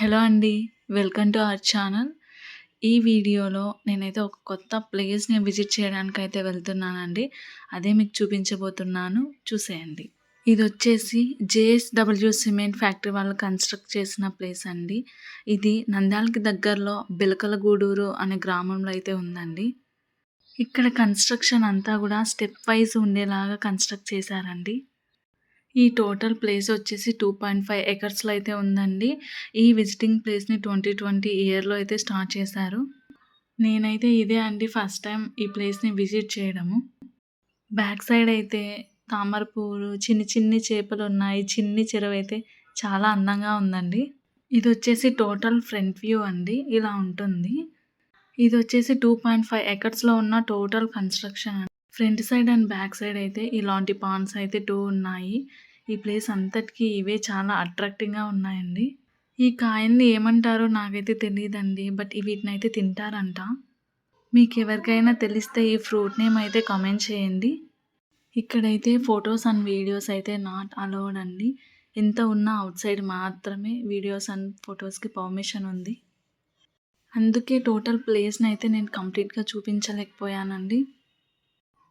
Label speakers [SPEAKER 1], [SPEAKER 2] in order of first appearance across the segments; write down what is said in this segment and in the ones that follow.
[SPEAKER 1] Hello అండి welcome to our channel. ఈ వీడియోలో నేనైతే ఒక కొత్త ప్లేస్ని విజిట్ చేయడానికి అయితే వెళ్తున్నానండి. అదే మీకు చూపించబోతున్నాను. చూసేయండి. ఇది వచ్చేసి జేఎస్డబ్ల్యూ సిమెంట్ ఫ్యాక్టరీ వాళ్ళు కన్స్ట్రక్ట్ చేసిన ప్లేస్ అండి. ఇది నంద్యాలకి దగ్గరలో బిలకలగూడూరు అనే గ్రామంలో అయితే ఉందండి. ఇక్కడ కన్స్ట్రక్షన్ అంతా కూడా స్టెప్ వైజ్ ఉండేలాగా కన్స్ట్రక్ట్ చేశారండి. ఈ టోటల్ ప్లేస్ వచ్చేసి టూ పాయింట్ ఫైవ్ ఎకర్స్లో అయితే ఉందండి. ఈ విజిటింగ్ ప్లేస్ని ట్వంటీ ట్వంటీ ఇయర్లో అయితే స్టార్ట్ చేశారు. నేనైతే ఇదే అండి ఫస్ట్ టైం ఈ ప్లేస్ని విజిట్ చేయడము. బ్యాక్ సైడ్ అయితే తామర పువ్వులు చిన్ని చిన్ని చేపలు ఉన్నాయి. చిన్ని చెరువు అయితే చాలా అందంగా ఉందండి. ఇది వచ్చేసి టోటల్ ఫ్రంట్ వ్యూ అండి. ఇలా ఉంటుంది. ఇది వచ్చేసి టూ పాయింట్ ఫైవ్ ఎకర్స్లో ఉన్న total construction front side and back side అయితే ఇలాంటి పాన్స్ అయితే టూ ఉన్నాయి. ఈ ప్లేస్ అంతటికి ఇవే చాలా అట్రాక్టింగ్గా ఉన్నాయండి. ఈ కాయల్ని ఏమంటారో నాకైతే తెలియదండి బట్ వీటిని అయితే తింటారంట. మీకు ఎవరికైనా తెలిస్తే ఈ ఫ్రూట్ నేమ్ అయితే కామెంట్ చేయండి. ఇక్కడైతే ఫొటోస్ అండ్ వీడియోస్ అయితే నాట్ అలౌడ్ అండి. ఎంత ఉన్నా అవుట్ సైడ్ మాత్రమే వీడియోస్ అండ్ ఫొటోస్కి పర్మిషన్ ఉంది. అందుకే టోటల్ ప్లేస్ని అయితే నేను కంప్లీట్గా చూపించలేకపోయానండి.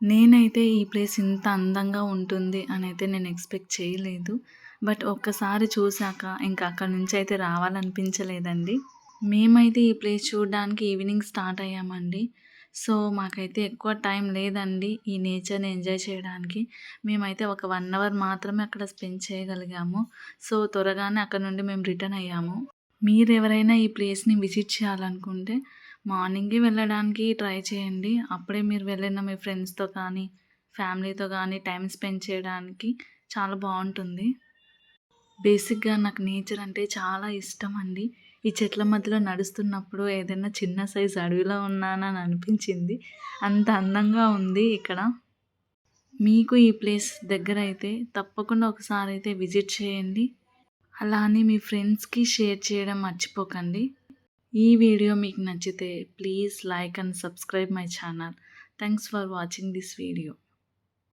[SPEAKER 1] నేనైతే ఈ ప్లేస్ ఇంత అందంగా ఉంటుంది అని అయితే నేను ఎక్స్పెక్ట్ చేయలేదు. బట్ ఒక్కసారి చూశాక ఇంకా అక్కడ నుంచి అయితే రావాలనిపించలేదండి. మేమైతే ఈ ప్లేస్ చూడడానికి ఈవినింగ్ స్టార్ట్ అయ్యామండి. సో మాకైతే ఎక్కువ టైం లేదండి ఈ నేచర్ని ఎంజాయ్ చేయడానికి. మేమైతే ఒక వన్ అవర్ మాత్రమే అక్కడ స్పెండ్ చేయగలిగాము. సో త్వరగానే అక్కడ నుండి మేము రిటర్న్ అయ్యాము. మీరు ఎవరైనా ఈ ప్లేస్ని విజిట్ చేయాలనుకుంటే మార్నింగే వెళ్ళడానికి ట్రై చేయండి. అప్పుడే మీరు వెళ్ళిన మీ ఫ్రెండ్స్తో కానీ ఫ్యామిలీతో కానీ టైం స్పెండ్ చేయడానికి చాలా బాగుంటుంది. బేసిక్గా నాకు నేచర్ అంటే చాలా ఇష్టం అండి. ఈ చెట్ల మధ్యలో నడుస్తున్నప్పుడు ఏదైనా చిన్న సైజు అడవిలో ఉన్నానని అనిపించింది. అంత అందంగా ఉంది ఇక్కడ. మీకు ఈ ప్లేస్ దగ్గర అయితే తప్పకుండా ఒకసారి అయితే విజిట్ చేయండి. అలానే మీ ఫ్రెండ్స్కి షేర్ చేయడం మర్చిపోకండి. ఈ వీడియో మీకు నచ్చితే please like and subscribe my channel. Thanks for watching this video.